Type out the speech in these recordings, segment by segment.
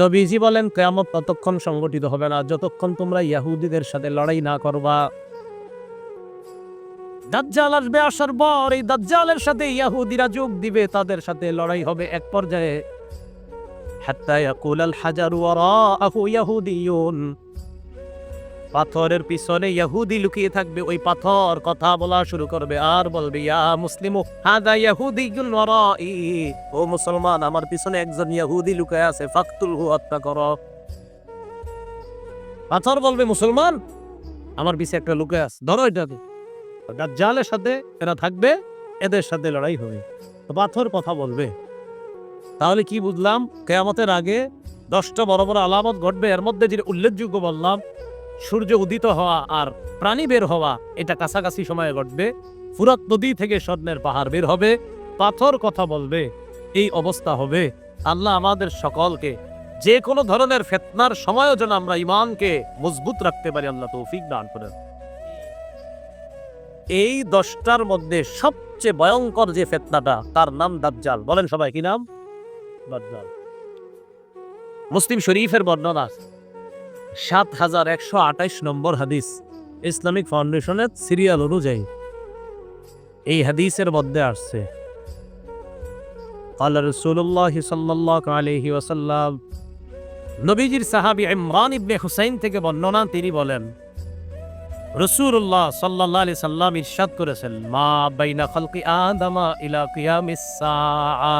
নবীজি বলেন, কেয়ামত ততক্ষণ সংগঠিত হবে না, যতক্ষণ তোমরা ইয়াহুদিদের সাথে লড়াই না করবা। দাজ্জাল আসবে আসার পর, এই দাজ্জালের সাথে ইয়াহুদিরা যোগ দিবে, তাদের সাথে লড়াই হবে এক পর্যায়ে। হাত্তা ইয়াকুলাল হাজারু ওয়ারাআহু ইয়াহুদিয়ুন। পাথরের পিছনে ইয়াহুদি লুকিয়ে থাকবে, ওই পাথর কথা বলা শুরু করবে। আর বলবে, ইয়া মুসলিমু, হাদা ওয়ারাই। ও মুসলমান, আমার পিছনে একজন ইয়াহুদি লুকায় আছে, ফাকতুল হু, হত্যা করো। পাথর বলবে, মুসলমান, আমার পিছে একটা লুকায় আছে, ধরো এটাকে দাজ্জালের সাথে এরা থাকবে, এদের সাথে লড়াই হবে। পাথর কথা বলবে। তাহলে কি বুঝলাম, কেয়ামতের আগে দশটা বড় বড় আলামত ঘটবে, এর মধ্যে যেটা উল্লেখযোগ্য বললাম সূর্য উদিত হওয়া আর প্রাণী বের হওয়া, এটা কাছাকাছি সময়ে ঘটবে। ফুরাত নদী থেকে স্বর্ণের পাহাড় বের হবে। পাথর কথা বলবে, এই অবস্থা হবে। আল্লাহ আমাদের সকলকে যে কোনো ধরনের ফেতনার সময়ও যেন আমরা ইমানকে মজবুত রাখতে পারি, আল্লাহ তৌফিক দান করেন এই দশটার মধ্যে সবচেয়ে ভয়ঙ্কর যে ফেতনাটা, তার নাম দাজ্জাল। বলেন সবাই, কি নাম? দাজ্জাল। মুসলিম শরীফের বর্ণনা সাত হাজার একশো আঠাইশ নম্বর হাদিস ইসলামিক ফাউন্ডেশনের সিরিয়াল অনুযায়ী এই হাদিসের মধ্যে আসছে قال رسول الله صلى الله عليه وسلم নবীজির সাহাবী ইমরান ইবনে হুসাইন থেকে বর্ণনা তিনি বলেন রসুল্লাহ সাল্লাহ আলি সাল্লাম ইরশাদ করেছেন মা বাইনা খালকি আদামা ইলা কিয়ামিস সাআ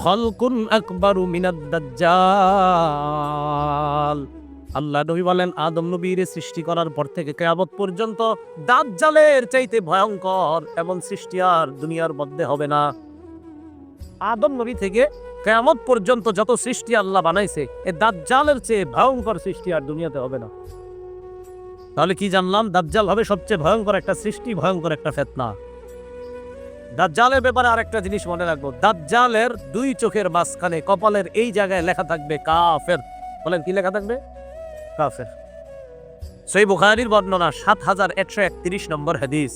খলকুন আকবারু মিনাদ দাজ্জাল আল্লাহ নবী বলেন, আদম নবীর সৃষ্টি করার পর থেকে কেয়ামত পর্যন্ত দাজ্জালের চাইতে ভয়ঙ্কর এমন সৃষ্টি আর দুনিয়ার মধ্যে হবে না। আদম নবী থেকে কেয়ামত পর্যন্ত যত সৃষ্টি আল্লাহ বানাইছে, এ দাজ্জালের চেয়ে ভয়ঙ্কর সৃষ্টি আর দুনিয়াতে হবে না। তাহলে কি জানলাম? দাজ্জাল হবে সবচেয়ে ভয়ঙ্কর একটা সৃষ্টি, ভয়ঙ্কর একটা ফেতনা। দাজ্জালের ব্যাপারে আরেকটা জিনিস মনে রাখব। দাজ্জালের দুই চোখের মাঝখানে, কপালের এই জায়গায় লেখা থাকবে কাফের। বলেন, কি লেখা থাকবে? কাফের সই বুখারীর বর্ণনা সাত হাজার একশো একত্রিশ নম্বর হাদিস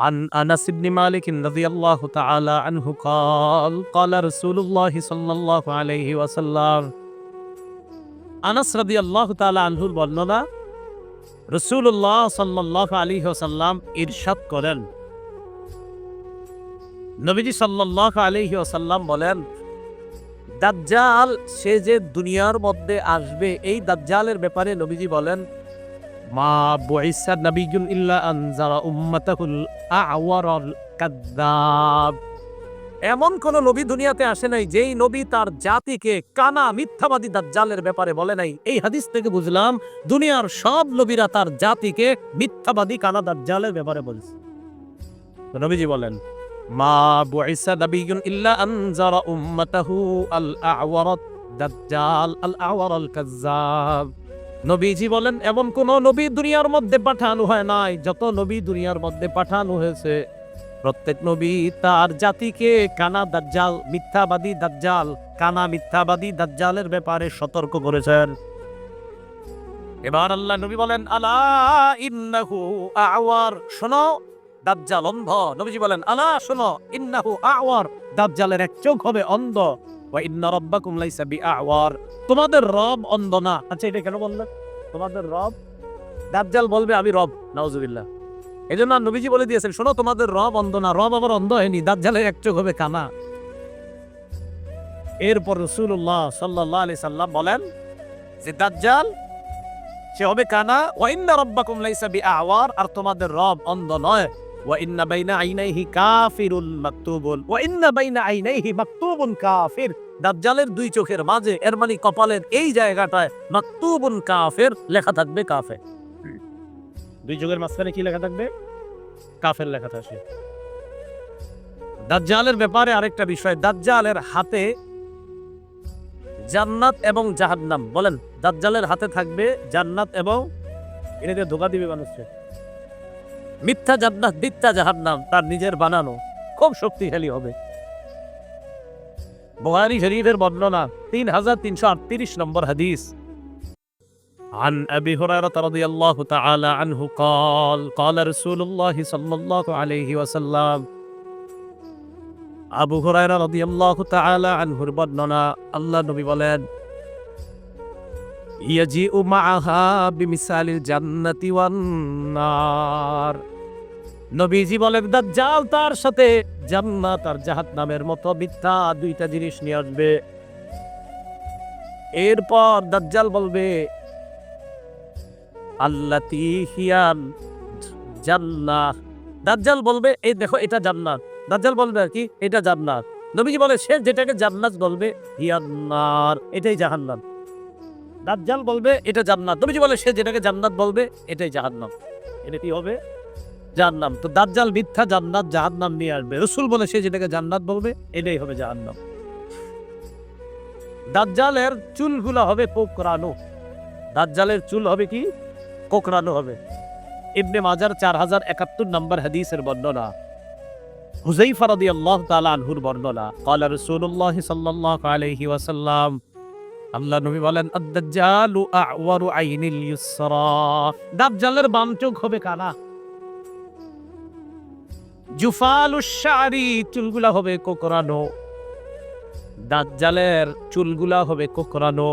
عن انس بن مالك رضي الله تعالى عنه قال قال رسول الله صلى الله عليه وسلم আনাস রাদিয়াল্লাহু তাআলা আনহুর বর্ণনা রসুল্লাহ সাল্লাহ আলী ওসাল্লাম ইরশাদ করেন নবীজি সাল্লাহ আলহি ওসাল্লাম বলেন দাজ্জাল, সে যে দুনিয়ার মধ্যে আসবে, এই দাজ্জালের ব্যাপারে নবীজি বলেন, মা বইসা নবীগুন ইল্লা আনজারা উম্মাতাহুল আওয়ারাল কাদ্দাব। এমন কোন নবী দুনিয়াতে আসে নাই, যেই নবী তার জাতিকে কানা মিথ্যাবাদী দাজ্জালের ব্যাপারে বলে নাই। এই হাদিস থেকে বুঝলাম, দুনিয়ার সব নবীরা তার জাতিকে মিথ্যাবাদী কানা দাজ্জালের ব্যাপারে বলছে। নবীজি বলেন মা বুইসা নবিয়ুন ইল্লা আনজারা উম্মাতাহু আল আওয়ারাত দাজ্জাল আল আওয়ারাল কাজ্জাব নবীজি বলেন, এমন কোন নবী দুনিয়ার মধ্যে পাঠানো হয় নাই। যত নবী দুনিয়ার মধ্যে পাঠানো হয়েছে, প্রত্যেক নবী তার জাতিকে কানা দাজ্জাল, মিথ্যাবাদী দাজ্জাল, কানা মিথ্যাবাদী দাজ্জালের ব্যাপারে সতর্ক করেছেন। এবার আল্লাহ নবী বলেন, আলা ইন্নাহু আওয়ার। শোনো দাজ্জাল অন্ধ। নবীজি বলেন, আলা, শোনো, ইন্নাহু আওয়ার। দাজ্জালের এক চোখ হবে অন্ধ। ওয়া ইন্না রাব্বাকুম লাইসা বিআওয়ার। তোমাদের রব অন্ধ না। আচ্ছা এটা কেন বললেন? তোমাদের রব? দাজ্জাল বলবে, আমি রব, নাউজুবিল্লাহ। এই জন্য নবীজি বলে দিয়েছেন, শোনো, তোমাদের রব অন্ধ না। রব আবার অন্ধ হয়নি। দাজ্জালের এক চোখ হবে কানা। এরপর রসুল্লাহ সাল্লাহ আলি সাল্লাম বলেন যে, দাজ্জাল, সে হবে কানা। ওয়াইন্না রব্বাকুম লাইসা বিআওয়ার। আর তোমাদের রব অন্ধ নয়। ওয়াইন্না বাইনা আইনাইহি কাফিরুন মাকতুবুন। ওয়াইন্না বাইনা আইনাইহি মাকতুবুন কাফির। দাজ্জালের দুই চোখের মাঝে এর মানে কপালের এই জায়গাটায় মাকতুবুন কাফের লেখা থাকবে কাফের। দুই চোখের মাঝখানে কি লেখা থাকবে? কাফের লেখা থাকবে। দাজ্জালের ব্যাপারে আরেকটা বিষয় দাজ্জালের হাতে জান্নাত এবং জাহান্নাম। বলেন দাজ্জালের হাতে থাকবে জান্নাত এবং এটা ধোকা দিবে মানুষকে। মিথ্যা জান্নাত মিথ্যা জাহান্নাম তার নিজের বানানো খুব শক্তিশালী হবে বুখারী শরীফের বর্ণনা তিন হাজার তিনশো আটত্রিশ নম্বর হাদিস عن أبي هريرة رضي الله تعالى عنه قال قال رسول الله صلى الله عليه وسلم আবু হুরায়রা রাদিয়াল্লাহু তাআলা আনহুর বর্ণনা আল্লাহ নবী বলেন নবীজি বলেন, দাজ্জাল তার সাথে জান্নাত আর মতো মিথ্যা দুইটা জিনিস নিয়ে আসবে। এরপর দাজ্জাল বলবে, আল্লাতি হিয়ান জান্নাত দাজ্জাল বলবে, এই দেখো, এটা জান্নাত। দাজ্জাল বলবে আর কি, এটা জান্নাত। নবীজি বলে, সে যেটাকে জান্নাত বলবে হিয়ান্নার এটাই জাহান্নাম। দাজ্জাল বলবে, এটা জান্নাত। তুমি নবীজি বলে, সে যেটাকে জান্নাত বলবে, এটাই জাহান্নাম। এটা কি হবে? জাহান্নাম। তো দাজ্জাল মিথ্যা জান্নাত জাহান্নাম নিয়ে আসবে। রসুল বলে, সে যেটাকে জান্নাত বলবে, এটাই হবে জাহান্নাম। দাজ্জালের চুলগুলো হবে কোকড়ানো। দাজ্জালের চুল হবে কি? কোকরানো হবে। ইবনে মাজার চার হাজার একাত্তর নম্বর হাদিসের বর্ণনা। হুজাইফা রাদিয়াল্লাহু তাআলা আনহুর বর্ণনা। ক্বালা রাসূলুল্লাহ সাল্লাল্লাহু আলাইহি ওয়াসাল্লাম আল্লাহ নবী বলেন, আদ-দাজ্জালু আ'ওয়ারু আইনিল ইউসরা। দাজ্জালের বাম চোখ হবে কানা জুফালুশ শারি, চুলগুলা হবে কোকড়ানো দাজ্জালের চুলগুলা হবে কোকড়ানো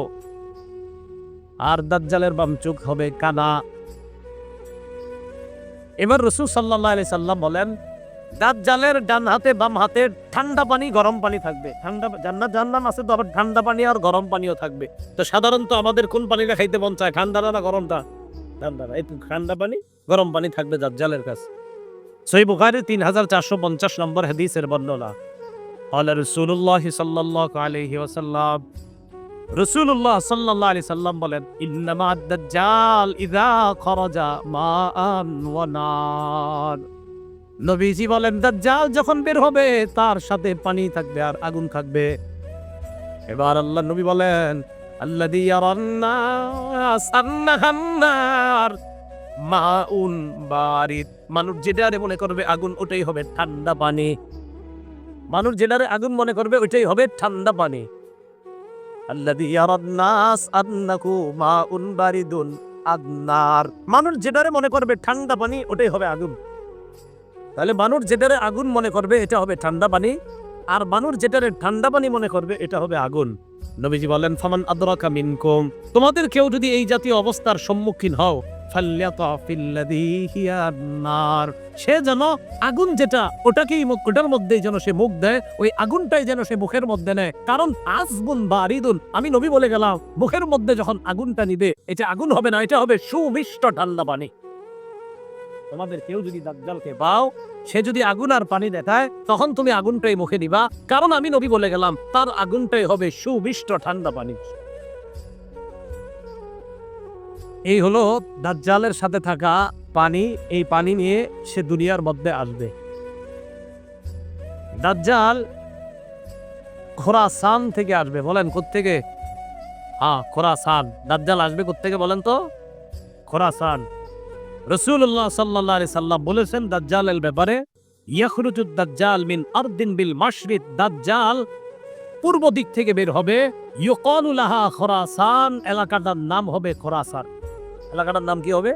আর দাজ্জালের বাম চোখ হবে কানা এবার রসুল সাল্লাহ আলি সাল্লাম বলেন দাজ্জালের ডান হাতে বাম হাতে ঠান্ডা পানি গরম পানি থাকবে ঠান্ডা জান্নাত জান্নাম আছে তো আবার ঠান্ডা পানি আর গরম পানিও থাকবে তো সাধারণত আমাদের কোন পানিটা খাইতে মন চায় ঠান্ডা না গরমটা ঠান্ডা এই তো ঠান্ডা পানি গরম পানি থাকবে দাজ্জালের কাছে সই বুখারি তিন হাজার চারশো পঞ্চাশ নম্বর হাদিসের বর্ণনা قال رسول الله صلى الله عليه وسلم রসুল্লাহ সাল্লাহ আলি সাল্লাম বলেন ইন্নামা দাজ্জাল ইদা খরজা মা আন ওয়া নার নবীজি বলেন, দাজ্জাল যখন বের হবে, তার সাথে পানি থাকবে আর আগুন থাকবে। এবার আল্লাহ নবী বলেন, আল্লাযী ইয়ারান্নাস আন্নাহান নার মাউন বারিদ। মানুষ যেটারে মনে করবে আগুন, ওটাই হবে ঠান্ডা পানি। মানুষ যেটারে আগুন মনে করবে, ওইটাই হবে ঠান্ডা পানি। আল্লাযী ইয়ারান্নাস আন্নাকু মাউন বারিদুন আদনার মানুষ যেটারে মনে করবে ঠান্ডা পানি, ওটাই হবে আগুন। তাহলে মানুষ যেটারে আগুন মনে করবে, এটা হবে ঠান্ডা পানি। আর মানুষ যেটারে ঠান্ডা পানি মনে করবে, এটা হবে আগুন। নবীজি বলেন, ফামান আদরাকা মিনকুম। তোমাদের কেউ যদি এই জাতীয় অবস্থার সম্মুখীন হও সে যেন আগুন যেটা, ওটাকেই ওটার মধ্যেই যেন সে মুখ দেয়, ওই আগুনটাই যেন সে মুখের মধ্যে নেয়। কারণ আসবুন বারিদুন আমি নবী বলে গেলাম, মুখের মধ্যে যখন আগুনটা নিবে, এটা আগুন হবে না, এটা হবে সুমিষ্ট ঠান্ডা পানি। তোমাদের কেউ যদি দাজ্জালকে পাও সে যদি আগুন আর পানি দেখায়, তখন তুমি আগুনটাই মুখে দিবা কারণ আমি নবী বলে গেলাম, তার আগুনটাই হবে সুবিষ্ট ঠান্ডা পানি। এই হলো দাজ্জালের সাথে থাকা পানি। এই পানি নিয়ে সে দুনিয়ার মধ্যে আসবে। দাজ্জাল খোরাসান থেকে আসবে। বলেন, কোত্থেকে? হ্যাঁ খোরাসান। দাজ্জাল আসবে কোত্থেকে বলেন তো? খোরাসান। রসুল্লাহ সাল্লাহ সাল্লাম বলেছেন, দাজ্জালের ব্যাপারে ইয়াখরুজুদ দাজ্জাল মিন আরদিন বিল মাশরিদ দাজ্জাল পূর্ব দিক থেকে বের হবে। ইউকানুলাহা খোরাসান, এলাকাটার নাম হবে খোরাসান। এলাকাটার নাম কি হবে?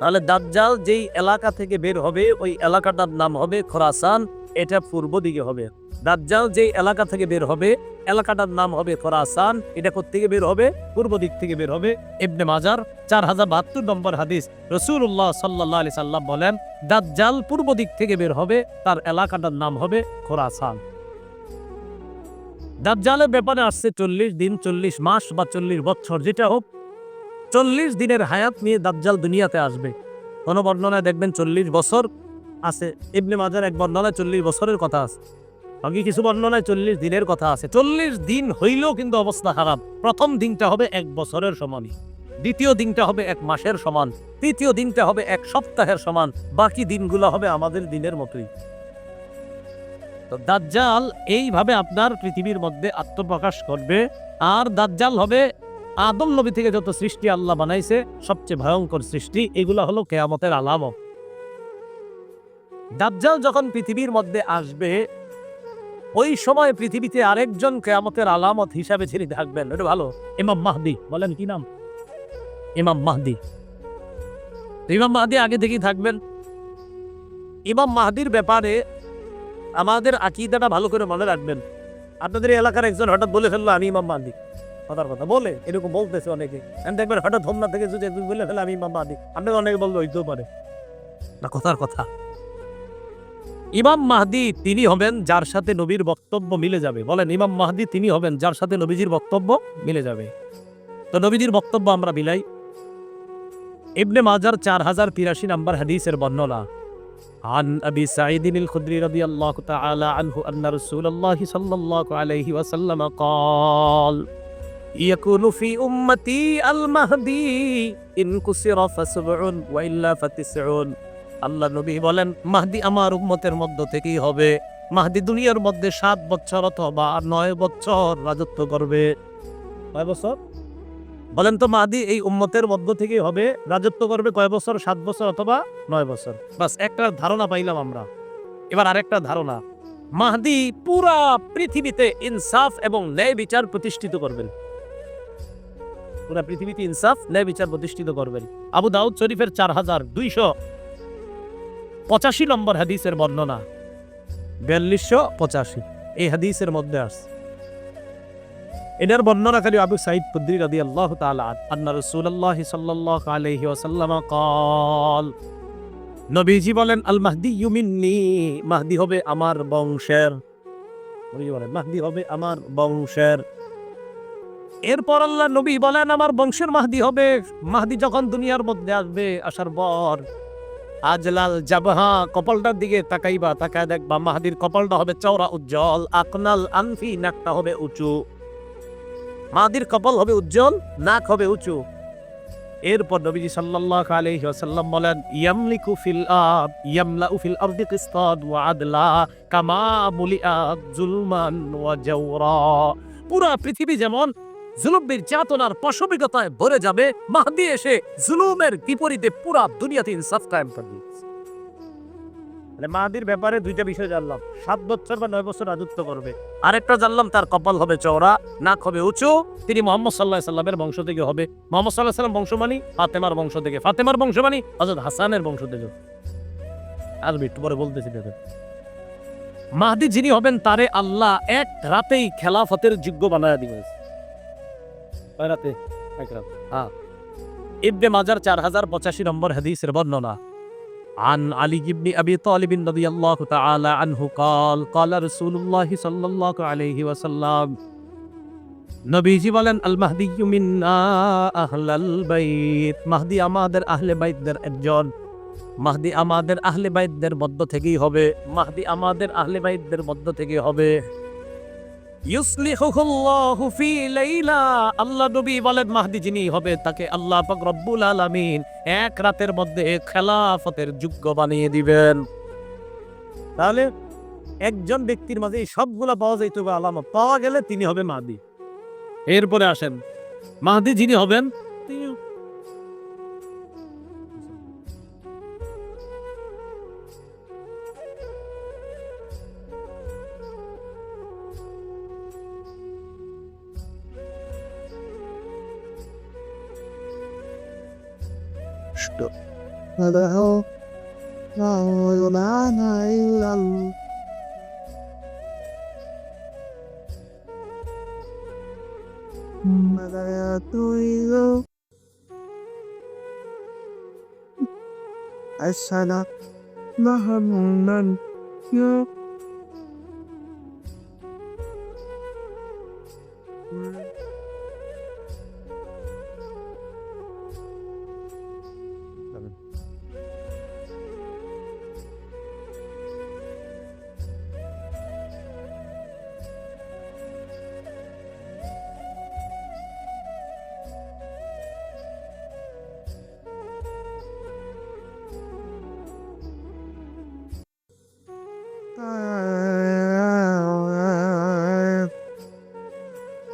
তাহলে দাজ্জাল যেই এলাকা থেকে বের হবে, ওই এলাকাটার নাম হবে খোরাসান, এটা পূর্ব দিকে হবে। দাজ্জাল যেই এলাকা থেকে বের হবে, এলাকাটার নাম হবে খোরাসান, এটা থেকে বের হবে? পূর্ব দিক থেকে বের হবে। ইবনে মাজার চার হাজার বাহাত্তর নম্বর হাদিস রসুল্লাহ সাল্লাহ আলি সাল্লাম বলেন, দাজ্জাল পূর্ব দিক থেকে বের হবে, তার এলাকাটার নাম হবে খোরাসান। দাজ্জালের ব্যাপারে আসছে চল্লিশ দিন, চল্লিশ মাস বা চল্লিশ বছর, যেটা হোক চল্লিশ দিনের হায়াত নিয়ে দাজ্জাল দুনিয়াতে আসবে। কোনো বর্ণনায় দেখবেন চল্লিশ বছর আছে। ইবনে মাজার এক বর্ণনায় চল্লিশ বছরের কথা আছে। বাকি কিছু বর্ণনায় চল্লিশ দিনের কথা আছে। চল্লিশ দিন হইলেও কিন্তু অবস্থা খারাপ। প্রথম দিনটা হবে এক বছরের সমানই দ্বিতীয় দিনটা হবে এক মাসের সমান। তৃতীয় দিনটা হবে এক সপ্তাহের সমান। বাকি দিনগুলো হবে আমাদের দিনের মতোই। তো দাজ্জাল এইভাবে আপনার পৃথিবীর মধ্যে আত্মপ্রকাশ করবে। আর দাজ্জাল হবে আদম নবী থেকে যত সৃষ্টি আল্লাহ বানাইছে, সবচেয়ে ভয়ঙ্কর সৃষ্টি এগুলো হলো কেয়ামতের আলামত দাজ্জাল যখন পৃথিবীর মধ্যে আসবে, ওই সময় পৃথিবীতে আরেকজন কেয়ামতের আলামত হিসাবে যিনি থাকবেন, এটা ভালো। ইমাম মাহদি, বলেন কি নাম? ইমাম মাহদি। ইমাম মাহদি আগে থেকেই থাকবেন। ইমাম মাহদির ব্যাপারে আমাদের আকিদাটা ভালো করে মনে রাখবেন। আপনাদের এলাকার একজন হঠাৎ বলে ফেলল, আমি ইমাম মাহদি। কথার কথা বলে এরকম বলতেছে অনেকে আমি দেখবেন হঠাৎ হোমনা থেকে যদি একজন বলে ফেলে আমি ইমাম মাহদি আপনাকে অনেকে বললো হইতেও পারে না কথার কথা ইমাম মাহদি তিনি হবেন যার সাথে নবীর বক্তব্য মিলে যাবে বলেন ইমাম মাহদি তিনি হবেন যার সাথে নবীজির বক্তব্য মিলে যাবে তো নবীজির বক্তব্য আমরা মিলাই ইবনে মাজার চার হাজার তিরাশি নম্বর হাদিসের বর্ণনা عن أبي سعيد الخدري رضي الله تعالى عنه أن رسول الله صلى الله عليه وسلم قال ইয়াকুনু ফি উম্মতি আল মাহদি, ইন কুসিরা ফাসবউন ওয়া ইল্লা আল্লাহ নবী বলেন, মাহদি আমার উম্মতের মধ্য থেকেই হবে। মাহদি দুনিয়ার মধ্যে সাত বছর অথবা নয় বছর রাজত্ব করবে। কয় বছর? বলেন তো মাহদি এই উম্মতের মধ্য থেকেই হবে, রাজত্ব করবে কয় বছর? সাত বছর অথবা নয় বছর? বাস, একটা ধারণা পাইলাম আমরা। এবার আরেকটা ধারণা। মাহদি পুরা পৃথিবীতে ইনসাফ এবং ন্যায় বিচার প্রতিষ্ঠিত করবেন। পুরো পৃথিবীতে ইনসাফ, ন্যায় বিচার প্রতিষ্ঠিত করবেন। আবু দাউদ শরীফের চার হাজার দুইশো পঁচাশি নম্বর হাদিসের বর্ণনা। বিয়াল্লিশশো পঁচাশি। এই হাদিসের মধ্যে আসছে। আবু সাইদ খুদ্রি রাদি আল্লাহ আন্না রসুল্লাহ সাল্লাহ আলহি ওসাল্লাম কল, নবীজি বলেন, আল মাহদি মাহদি হবে আমার বংশের। বলেন, মাহদি হবে আমার বংশের। এরপর আল্লাহ নবী বলেন, আমার বংশের মাহদি হবে। মাহদি যখন দুনিয়ার মধ্যে আসবে, আসার পর আজলাল জাবহা কপালটার দিকে তাকাইবা, তাকায় দেখবা মাহাদির কপালটা হবে চওড়া উজ্জ্বল, আকনাল আনফি নাকটা হবে উঁচু। মাহাদির কপাল হবে উজ্জ্বল, নাক হবে উঁচু। এরপর নবীজি সাল্লাল্লাহু আলাইহি ওয়াসাল্লাম বলেন, ইয়ামলিকু ফিল আব ইয়ামলাউ ফিল আরদি কিসতাদ ওয়া আদলা, কামা মুলিআত জুলমান ওয়া জাওরা। পুরা পৃথিবী যেমন জুলুমের চেতনার পশবিকতায় ভরে যাবে মাহদি এসে জুলুমের বিপরীতে পুরা দুনিয়াতে ইনসাফ কায়েম করবে মানে মাহাদির ব্যাপারে দুইটা বিষয় জানলাম। সাত বছর বা নয় বছর রাজত্ব করবে। আরেকটা জানলাম তার কপাল হবে চওড়া নাক হবে উঁচু। তিনি মোহাম্মদ সাল্লাহ সাল্লামের বংশ থেকে হবে। মোহাম্মদ সাল্লাহ সাল্লাম বংশ মানি ফাতেমার বংশ থেকে ফাতেমার বংশ মানি হজরত হাসানের বংশ থেকে আসবে একটু পরে বলতেছি মাহদি যিনি হবেন তারে আল্লাহ এক রাতেই খেলাফতের যোগ্য বানায় দিবেন কয় রাতে এক রাত হ্যাঁ ইবনে মাজার চার হাজার পঁচাশি নম্বর হাদিসের বর্ণনা عن علي بن أبي طالب رضي الله تعالى عنه قال قال رسول الله صلى الله عليه وسلم নবীজি বলেন আল মাহদি মিন্না আহলাল বাইত মাহদি আমাদের আহলে বাইতদের একজন মাহদি আমাদের আহলে বাইতদের মধ্য থেকেই হবে মাহদি আমাদের আহলে বাইতদের মধ্য থেকে হবে ইউসলিহুল্লাহু ফি লাইলা বলেন যিনি তাকে আল্লাহ আলামিন এক রাতের মধ্যে খেলাফতের যোগ্য বানিয়ে দিবেন। তাহলে একজন ব্যক্তির মাঝে সবগুলা পাওয়া যাইতে হবে আলামত। পাওয়া গেলে তিনি হবে মাহদি। এরপরে আসেন। মাহদি যিনি হবেন তিনি കിട്ടും അതോ നാനായി Madayatuyo Asana Mahamunan Yo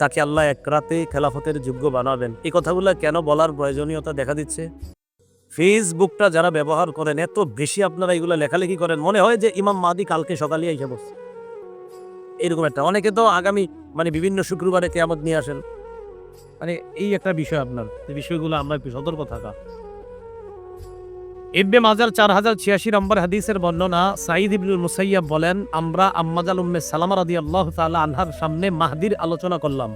তাকে আল্লাহ এক রাতে খেলাফতের যোগ্য বানাবেন। এই কথাগুলো কেন বলার প্রয়োজনীয়তা দেখা দিচ্ছে? ফেসবুকটা যারা ব্যবহার করেন, এত বেশি আপনারা এগুলো লেখালেখি করেন, মনে হয় যে ইমাম মাদি কালকে সকালে এসে বসছে। এরকম একটা। অনেকে তো আগামী মানে বিভিন্ন শুক্রবারে কেয়ামত নিয়ে আসেন। মানে এই একটা বিষয় আপনার বিষয়গুলো আমরা একটু সতর্ক থাকা। ইবনে মাজার চার হাজার ছিয়াশি নম্বর হাদিসের বর্ণনা সাঈদ ইবনুল মুসাইয়াব বলেন আমরা আম্মাজাল উম্মে সালামা রাদি আল্লাহ তাআলা আনহার সামনে মাহদির আলোচনা করলাম।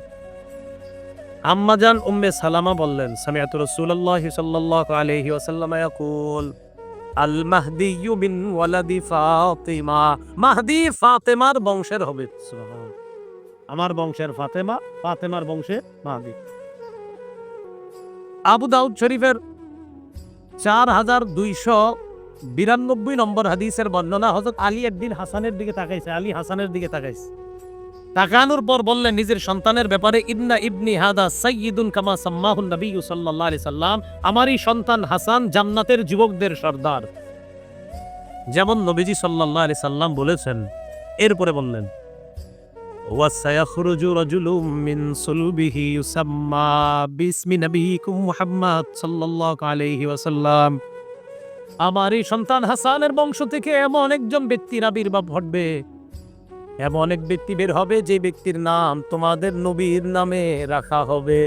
আম্মাজান উম্মে সালামা বললেন সামিআতু রাসূলুল্লাহি সাল্লাল্লাহু আলাইহি ওয়াসাল্লাম ইয়াকুল আল মাহদিয়্যু মিন ওয়ালাদি ফাতিমা। মাহদি ফাতেমার বংশের হবে। আমার বংশের ফাতেমা ফাতেমার বংশে মাহদি। আবু দাউদ শরীফের চার হাজার দুইশো বিরানব্বই নম্বর হাদিসের বর্ণনা হজরত আলী একদিন হাসানের দিকে তাকাইছে। আলী হাসানের দিকে তাকাইছে। তাকানোর পর বললেন, নিজের সন্তানের ব্যাপারে ইবনা ইবনি হাদা সাইয়িদুন কামা সাম্মাহুন নবী সাল্লাল্লাহু আলি সাল্লাম। আমারই সন্তান হাসান জান্নাতের যুবকদের সর্দার। যেমন নবীজি সাল্লাল্লাহু আলাইহি সাল্লাম বলেছেন, এরপরে বললেন وسيخرج رجل من صلبه يسمى باسم نبيكم محمد صلى الله عليه وسلم আমার এই সন্তান হাসানের বংশ থেকে এমন একজন ব্যক্তির আবির্ভাব ঘটবে এমন এক ব্যক্তি বের হবে যে ব্যক্তির নাম তোমাদের নবীর নামে রাখা হবে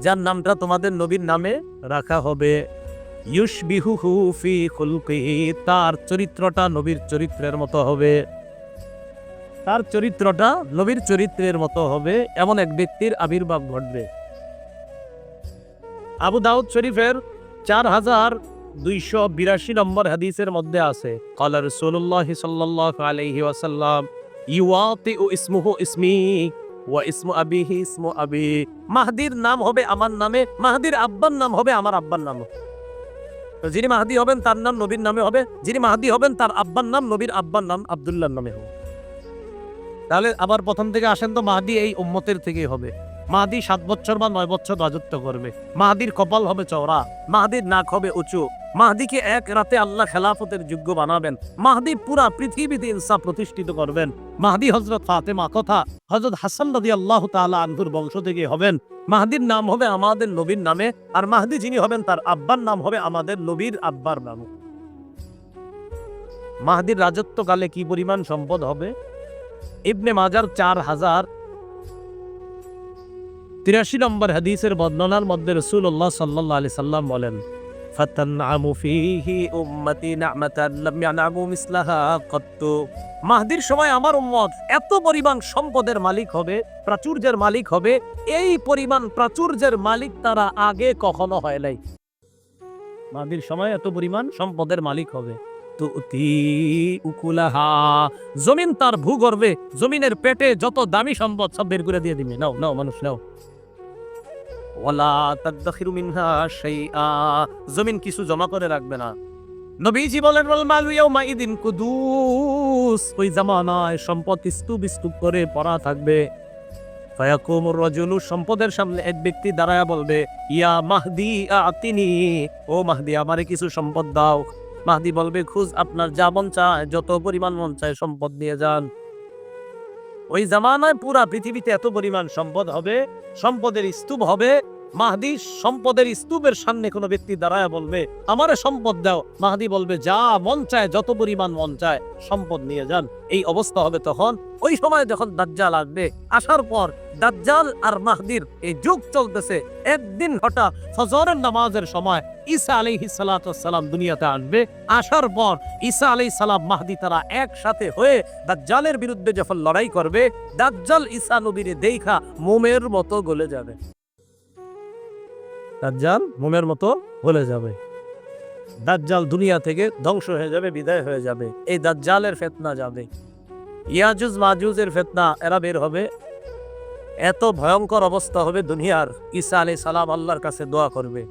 যার নামটা তোমাদের নবীর নামে রাখা হবে ইউশবিহুহু ফি খুলকিহি তার চরিত্রটা নবীর চরিত্রের মতো হবে তার চরিত্রটা নবীর চরিত্রের মতো হবে, এমন এক ব্যক্তির আবির্ভাব ঘটবে। আবু দাউদ শরীফের চার হাজার দুইশো বিরাশি নম্বর হাদিসের মধ্যে আছে, কলা রসুল্লাহ সাল্লাহ আলহি ওয়াসাল্লাম ও ইসমুহু ইসমি ওয়া ইসমু ইসমু আবি। মাহদির নাম হবে আমার নামে, মাহদির আব্বার নাম হবে আমার আব্বার নাম। যিনি মাহদি হবেন, তার নাম নবীর নামে হবে, যিনি মাহদি হবেন, তার আব্বার নাম নবীর আব্বার নাম আব্দুল্লাহর নামে হবে। তাহলে আবার প্রথম থেকে আসেন তো মাহাদি এই উম্মতের থেকেই হবে। মাহাদি সাত বছর বা নয় বছর রাজত্ব করবে। মাহাদির কপাল হবে চওড়া, মাহাদির নাক হবে উঁচু। মাহাদিকে এক রাতে আল্লাহ খেলাফতের যোগ্য বানাবেন। মাহাদি পুরা পৃথিবীতে ইনসাফ প্রতিষ্ঠিত করবেন। মাহাদি হজরত ফাতেমা কথা হজরত হাসান নদী আল্লাহ তাআলা আনহুর বংশ থেকে হবেন। মাহাদির নাম হবে আমাদের নবীর নামে আর মাহাদি যিনি হবেন তার আব্বার নাম হবে আমাদের নবীর আব্বার নাম। মাহাদির রাজত্বকালে কি পরিমাণ সম্পদ হবে? ইবনে মাজার চার হাজার তিরাশি নম্বর হাদিসের বর্ণনার মধ্যে রসুল্লাহ সাল্লাহ আলি সাল্লাম বলেন মাহদির সময় আমার উম্মত এত পরিমাণ সম্পদের মালিক হবে, প্রাচুর্যের মালিক হবে, এই পরিমাণ প্রাচুর্যের মালিক তারা আগে কখনো হয় নাই। মাহদির সময় এত পরিমাণ সম্পদের মালিক হবে। জমিন তার ভূগর্ভে, জমিনের পেটে যত দামি সম্পদ সব বের করে দিয়ে দিবে। নাও নাও, মানুষ, নাও। ওয়ালা তাদাখিরু মিনহা শাইআ। জমিন কিছু জমা করে রাখবে না। নবীজি বলেন, ওয়াল মালু ইয়াউমা ইদিন কুদুস। ওই জামানায় সম্পদ স্তূপ স্তূপ করে পড়া থাকবে। ফায়াকুমুর রাজুলু, সম্পদের সামনে এক ব্যক্তি দাঁড়ায়া বলবে, ইয়া মাহদি আতিনি, ও মাহদি, আমারে কিছু সম্পদ দাও। মাহদি বলবে, খুঁজ আপনার যা মন চায়, যত পরিমাণ মন চায় সম্পদ নিয়ে যান। ওই জামানায় পুরা পৃথিবীতে এত পরিমাণ সম্পদ হবে, সম্পদের স্তূপ হবে মাহদি সম্পদের স্তূপের সামনে কোনো ব্যক্তি দাঁড়ায় বলবে, আমারে সম্পদ দাও। মাহদি বলবে, যা মন চায়, যত পরিমাণ মন চায়, সম্পদ নিয়ে যান। এই অবস্থা হবে তখন, ওই সময় যখন দাজ্জাল আসবে, আসার পর দাজ্জাল আর মাহদির এই যুগ চলতেছে। একদিন হঠাৎ ফজরের নামাজের সময় ঈসা আলাইহি সালাম দুনিয়াতে আসবে। আসার পর ঈসা আলাইহিস সালাম, মাহদি তারা একসাথে হয়ে দাজ্জালের বিরুদ্ধে যখন লড়াই করবে, দাজ্জাল ঈসা নবীরে দেখা মোমের মতো গলে যাবে। দাজ্জাল মোমের মতো গলে যাবে। দাজ্জাল দুনিয়া থেকে ধ্বংস হয়ে যাবে, বিদায় হয়ে যাবে। এই দাজ্জালের ফেতনা যাবে। ইয়াজুজ মাজুজের ফেতনা এরা বের হবে। এত ভয়ঙ্কর অবস্থা হবে দুনিয়ার। ঈসা আলী সালাম আল্লাহর কাছে দোয়া করবে।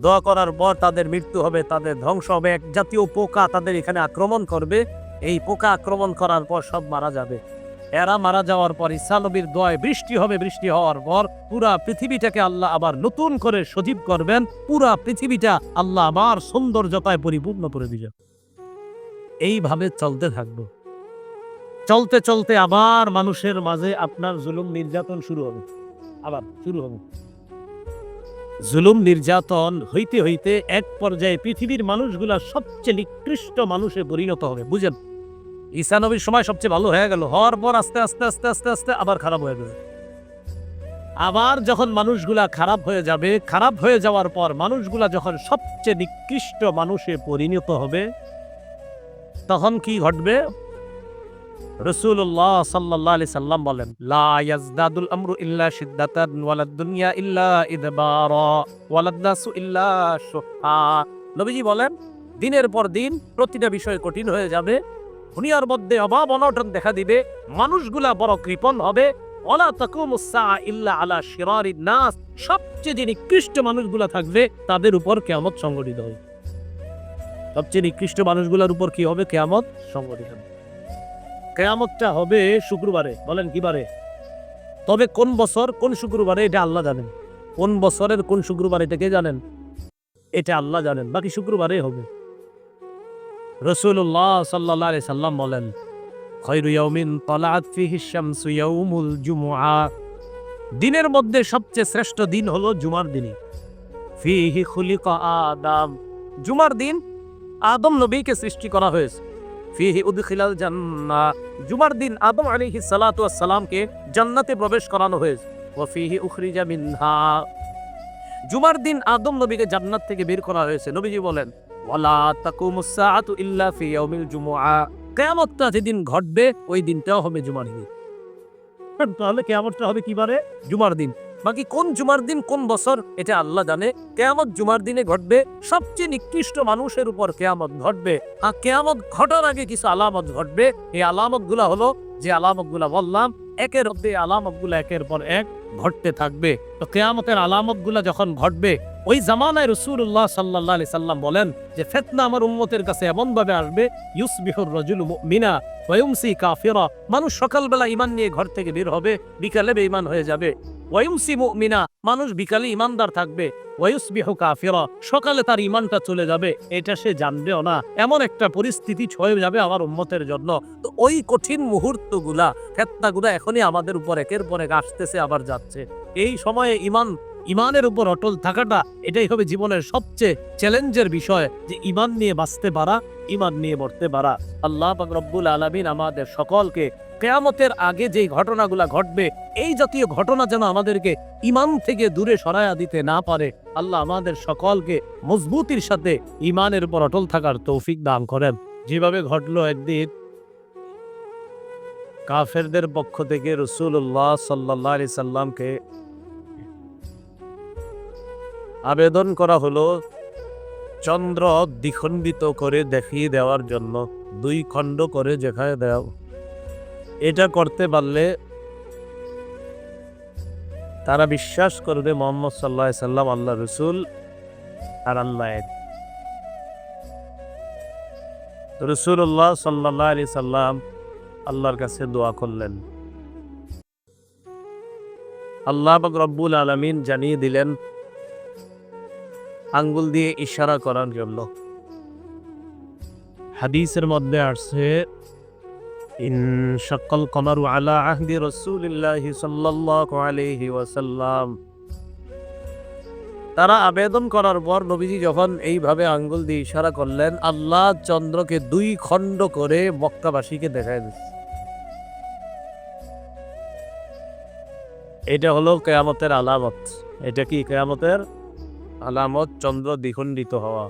দোয়া করার পর তাদের মৃত্যু হবে, তাদের ধ্বংস হবে। এক জাতীয় পোকা তাদের এখানে আক্রমণ করবে। এই পোকা আক্রমণ করার পর সব মারা যাবে। এরা মারা যাওয়ার পর ঈসা নবীর দোয়ায় বৃষ্টি হবে, বৃষ্টি হওয়ার পর পুরা পৃথিবীটাকে আল্লাহ আবার নতুন করে সজীব করবেন। পুরা পৃথিবীটা আল্লাহ আবার সৌন্দর্যতায় পরিপূর্ণ করে দিবেন। এইভাবে চলতে থাকব। চলতে চলতে আবার মানুষের মাঝে আপনার জুলুম নির্যাতন শুরু হবে। আবার শুরু হবে। জুলুম নির্যাতন হইতে হইতে এক পর্যায়ে পৃথিবীর মানুষগুলা সবচেয়ে নিকৃষ্ট মানুষে পরিণত হবে, বুঝেন? ঈসা সময় সবচেয়ে ভালো হয়ে গেল। হওয়ার পর আস্তে আস্তে আস্তে আস্তে আস্তে আবার খারাপ হয়ে যাবে আবার যখন মানুষগুলা খারাপ হয়ে যাবে, খারাপ হয়ে যাওয়ার পর মানুষগুলা যখন সবচেয়ে নিকৃষ্ট মানুষে পরিণত হবে, তখন কি ঘটবে? রসুল্লাহ সাল্লাহ আলি সাল্লাম বলেন, লা ইয়াজদাদুল আমরু ইল্লা শিদ্দাতান ওয়ালাদ দুনিয়া ইল্লা ইদবারা, ওয়ালাদ নাসু ইল্লা শুহা নবীজি বলেন, দিনের পর দিন প্রতিটা বিষয় কঠিন হয়ে যাবে। দুনিয়ার মধ্যে অভাব অনটন দেখা দিবে, মানুষগুলা বড় কৃপণ হবে। ওলা তাকুমুসা ইল্লা আলা শিরারিন নাস, সবচেয়ে যে নিকৃষ্ট মানুষগুলা থাকবে, তাদের উপর কেয়ামত সংগঠিত হবে। সবচেয়ে নিকৃষ্ট মানুষগুলোর উপর কি হবে কেয়ামত? সংগঠিত হবে। কেয়ামতটা হবে শুক্রবারে, বলেন কি বারে? তবে কোন বছর, কোন শুক্রবারে, এটা আল্লাহ জানেন। কোন বছরের কোন শুক্রবার, এটা কে জানেন? এটা আল্লাহ জানেন, বাকি শুক্রবারে হবে। রসুল্লাহ সাল্লাহ আলি সাল্লাম বলেন খৈরু ইয়াউমিন তলাআত ফিহি শামসু ইয়াউমুল জুমুআ। দিনের মধ্যে সবচেয়ে শ্রেষ্ঠ দিন হলো জুমার দিনই। ফিহি খুলিকা আদম। জুমার দিন আদম নবীকে সৃষ্টি করা হয়েছে। ফিহি উদখিলাল জান্নাহ। জুমার দিন আদম আলাইহিস সালাতু ওয়াস সালামকে জান্নাতে প্রবেশ করানো হয়েছে। ওয়া ফিহি উখরিজা মিনহা। জুমার দিন আদম নবীকে জান্নাত থেকে বের করা হয়েছে। নবীজি বলেন ওয়ালা তাকুমুস সাআতু ইল্লা ফি ইয়াউমিল জুমুআ। কিয়ামতটা যেদিন ঘটবে, ওই দিনটাও হবে জুমার দিন। তাহলে কিয়ামতটা হবে কিবারে? জুমার দিন। বাকি কোন জুমার দিন, কোন বছর, এটা আল্লাহ জানে। কেয়ামত জুমার দিনে ঘটবে, সবচেয়ে নিকৃষ্ট মানুষের উপর কেয়ামত ঘটবে। আর কেয়ামত ঘটার আগে কিছু আলামত ঘটবে। এই আলামতগুলা হলো, যে আলামতগুলা বললাম, একের মধ্যে আলামতগুলা একের পর এক ঘটতে থাকবে। তো কেয়ামতের আলামতগুলা যখন ঘটবে ওই জামানায় রসুল্লাহ সাল্লাহ আলি সাল্লাম বলেন যে, ফেতনা আমার উম্মতের কাছে এমন ভাবে আসবে, ইউসবিহুর রজুল মিনা ওয়ুমসি কাফিরা। মানুষ সকালবেলা ইমান নিয়ে ঘর থেকে বের হবে, বিকালে বেঈমান হয়ে যাবে। ওয়ুমসি মুমিনা, মানুষ বিকালে ইমানদার থাকবে। ওয়ুসবিহু কাফিরা, সকালে তার ইমানটা চলে যাবে। এটা সে জানবেও না। এমন একটা পরিস্থিতি ছয়ে যাবে আমার উম্মতের জন্য। তো ওই কঠিন মুহূর্তগুলা, ফেতনাগুলা এখনই আমাদের উপর একের পর এক আসতেছে, আবার যাচ্ছে। এই সময়ে ইমান ইমানের উপর অটল থাকাটা এটাই হবে জীবনের সবচেয়ে চ্যালেঞ্জের বিষয় যে ইমান নিয়ে বাঁচতে পারা, ইমান নিয়ে মরতে পারা। আল্লাহ রব্বুল আলামিন আমাদের সকলকে কেয়ামতের আগে যেই ঘটনাগুলা ঘটবে, এই জাতীয় ঘটনা যেন আমাদেরকে ইমান থেকে দূরে সরায়া দিতে না পারে, আল্লাহ আমাদের সকলকে মজবুতির সাথে ইমানের উপর অটল থাকার তৌফিক দান করেন। যেভাবে ঘটলো একদিন, কাফেরদের পক্ষ থেকে রসুল্লাহ সাল্লাহ সাল্লামকে আবেদন করা হলো। চন্দ্র দ্বিখণ্ডিত করে দেখিয়ে দেওয়ার জন্য দুই খণ্ড করে দেখায় দাও এটা করতে পারলে তারা বিশ্বাস করবে মোহাম্মদ সাল্লাহ সাল্লাম আল্লাহ রসুল আর আল্লাহ রসুল্লাহ সাল্লাহ আলি সাল্লাম আল্লাহর কাছে দোয়া করলেন। আল্লাহ রব্বুল আলমিন জানিয়ে দিলেন আঙ্গুল দিয়ে ইশারা করার জন্য। হাদিসের মধ্যে আসছে, ইন কমারু আলা আহদি ওয়াসাল্লাম। তারা আবেদন করার পর নবীজি যখন এইভাবে আঙ্গুল দিয়ে ইশারা করলেন, আল্লাহ চন্দ্রকে দুই খণ্ড করে মক্কাবাসীকে দেখায় দিচ্ছে এটা হলো কেয়ামতের আলামত। এটা কি কেয়ামতের? আলামত চন্দ্র দ্বিখণ্ডিত হওয়া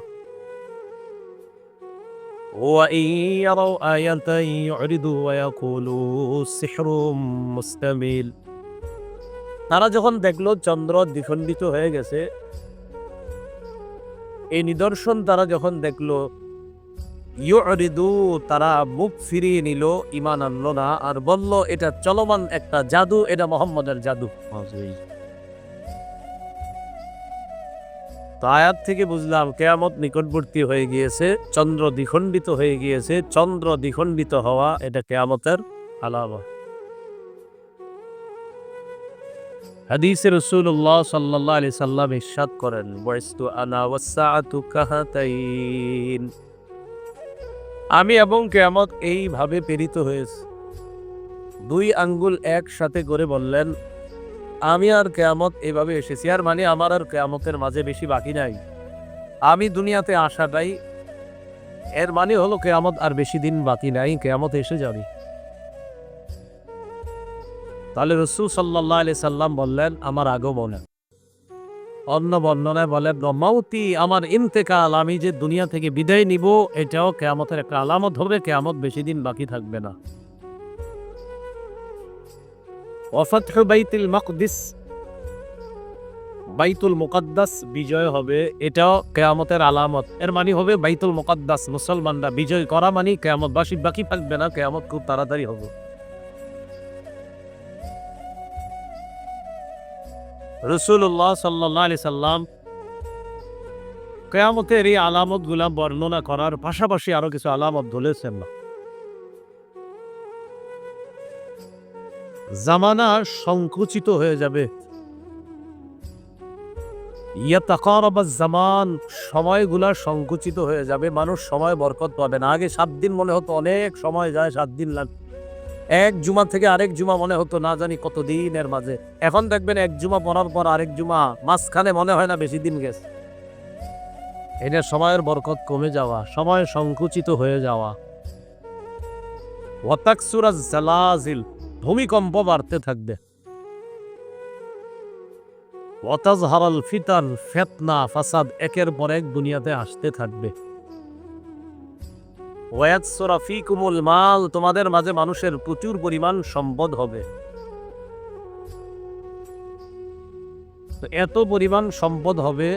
وإن يروا آية يعرضوا ويقولوا سحر مستميل তারা যখন দেখলো চন্দ্র দ্বিখণ্ডিত হয়ে গেছে এই নিদর্শন তারা যখন দেখলো ইউরিদু তারা মুখ ফিরিয়ে নিল ইমান আনলো না আর বলল এটা চলমান একটা জাদু এটা মোহাম্মদের জাদু তো আয়াত থেকে বুঝলাম কেয়ামত নিকটবর্তী হয়ে গিয়েছে, চন্দ্র দ্বিখণ্ডিত হয়ে গিয়েছে, চন্দ্র দ্বিখণ্ডিত হওয়া এটা কেয়ামতের আলামা হাদিসে রসুল্লাহ সাল্লাহ আলি সাল্লাম ইরশাদ করেন বয়স্তু আনা কাহাতাইন। আমি এবং কেয়ামত এইভাবে প্রেরিত হয়েছে। দুই আঙ্গুল একসাথে করে বললেন আমি আর কেয়ামত এভাবে এসেছি, আর মানে আমার আর কেয়ামতের মাঝে বেশি বাকি নাই। আমি দুনিয়াতে আসাটাই এর মানে হলো কেয়ামত আর বেশি দিন বাকি নাই, কেয়ামত এসে যাবে। তাহলে রসুল সাল্লাহ আলি সাল্লাম বললেন, আমার আগমনে। অন্য বর্ণনায় বলেন মাউতি, আমার ইন্তেকাল, আমি যে দুনিয়া থেকে বিদায় নিব, এটাও কেয়ামতের একটা আলামত হবে, কেয়ামত বেশি দিন বাকি থাকবে না। ওয়াফাতহু বাইতুল মাকদিস। বাইতুল মুকাদ্দাস বিজয় হবে, এটাও কেয়ামতের আলামত। এর মানে হবে বাইতুল মুকাদ্দাস, মুসলমানরা বিজয় করা মানে কেয়ামত বাসি বাকি থাকবে না, কেয়ামত খুব তাড়াতাড়ি হবে। রসুল্লাহ সাল্লাহ আলি সাল্লাম কেয়ামতের এই আলামতগুলা বর্ণনা করার পাশাপাশি আরও কিছু আলামত ধরেছেন। না জামানা সংকুচিত হয়ে যাবে। জামান, সময়গুলা সংকুচিত হয়ে যাবে। মানুষ সময় বরকত পাবে না। আগে সাত দিন মনে হতো অনেক সময় যায়, সাত দিন লাগে এক জুমা থেকে আরেক জুমা মনে হতো না জানি কত দিনের মাঝে। এখন দেখবেন এক জুমা পড়ার পর আরেক জুমা মাঝখানে মনে হয় না বেশি দিন গেছে। এটা সময়ের বরকত কমে যাওয়া, সময় সংকুচিত হয়ে যাওয়া। জালাজিল ভূমিকম্প বাড়তে থাকবে। ওয়াতাজহারাল ফিতান ফেতনা, ফাসাদ একের পর এক দুনিয়াতে আসতে থাকবে। ওয়াতসরা ফিকুমুল মাল, তোমাদের মাঝে মানুষের প্রচুর পরিমাণ সম্পদ হবে। এত পরিমাণ সম্পদ হবে,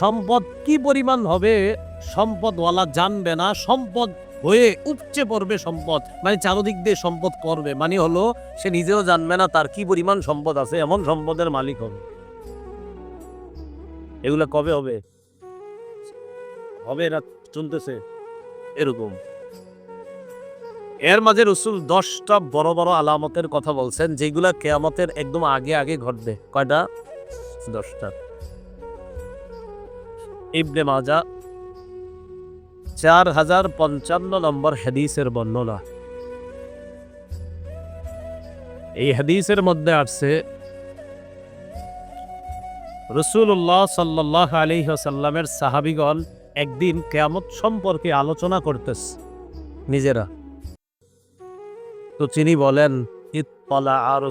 সম্পদ কি পরিমাণ হবে? সম্পদওয়ালা জানবে না, সম্পদ হয়ে উপচে পড়বে সম্পদ মানে চারদিক দিয়ে সম্পদ করবে। মানে হলো, সে নিজেও জানবে না তার কি পরিমাণ সম্পদ আছে, এমন সম্পদের মালিক হবে। এগুলা কবে হবে? হবে না চলতেছে এরকম। এর মাঝে রসুল দশটা বড় বড় আলামতের কথা বলছেন, যেগুলা কেয়ামতের একদম আগে আগে ঘটবে। কয়টা? দশটা। ইবনে মাজা চার হাজার পঞ্চান্ন নম্বর হাদিসের বর্ণনা। এই হাদিসের মধ্যে আসছে রসুল্লাহ সাল্লাহ আলিহাসাল্লামের সাহাবিগণ একদিন কেয়ামত সম্পর্কে আলোচনা করতেস নিজেরা। তো তিনি বলেন ইতলা আর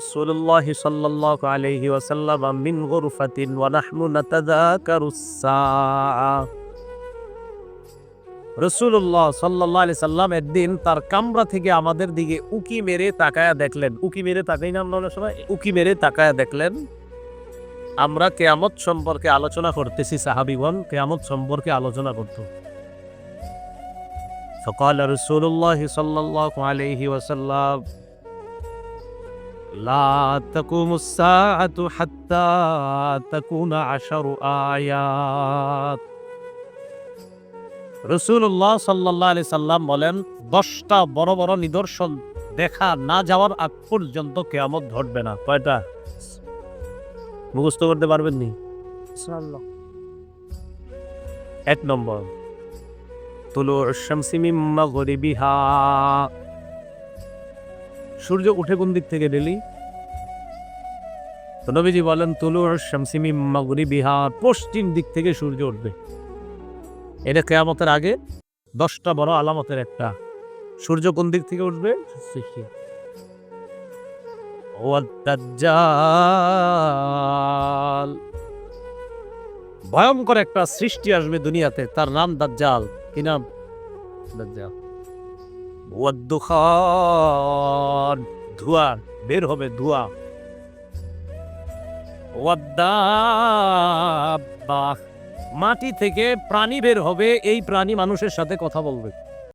ওয়াসাল্লাম রসুল্লাহ সাল্লাহ আলি সাল্লাম একদিন তার কামরা থেকে আমাদের দিকে উকি মেরে তাকায়া দেখলেন উকি মেরে তাকাই না আমরা অনেক সময় উকি মেরে তাকায়া দেখলেন আমরা কেয়ামত সম্পর্কে আলোচনা করতেছি সাহাবিগণ কেয়ামত সম্পর্কে আলোচনা করত فقال رسول الله صلى الله عليه وسلم لا تقوم الساعة حتى تكون عشر آيات রসুল্লাহ সাল্লাহ আলি সাল্লাম বলেন দশটা বড় বড় নিদর্শন দেখা না যাওয়ার আগ পর্যন্ত কেয়ামত ঘটবে না। কয়টা? মুখস্থ করতে পারবেন নি? এক নম্বর তুলো শামসি মিম্মা গরিবিহা সূর্য উঠে কোন দিক থেকে ডেলি? তো নবীজি বলেন তুলো শামসি মিম্মা গরিবিহা পশ্চিম দিক থেকে সূর্য উঠবে। এটা কেয়ামতের আগে দশটা বড় আলামতের একটা। সূর্য কোন দিক থেকে উঠবে? ভয়ঙ্কর একটা সৃষ্টি আসবে দুনিয়াতে তার নাম দাজ্জাল। কি নাম? দাজ্জাল। ধোঁয়া বের হবে ধোঁয়া। মাটি থেকে প্রাণী বের হবে এই প্রাণী মানুষের সাথে কথা বলবে।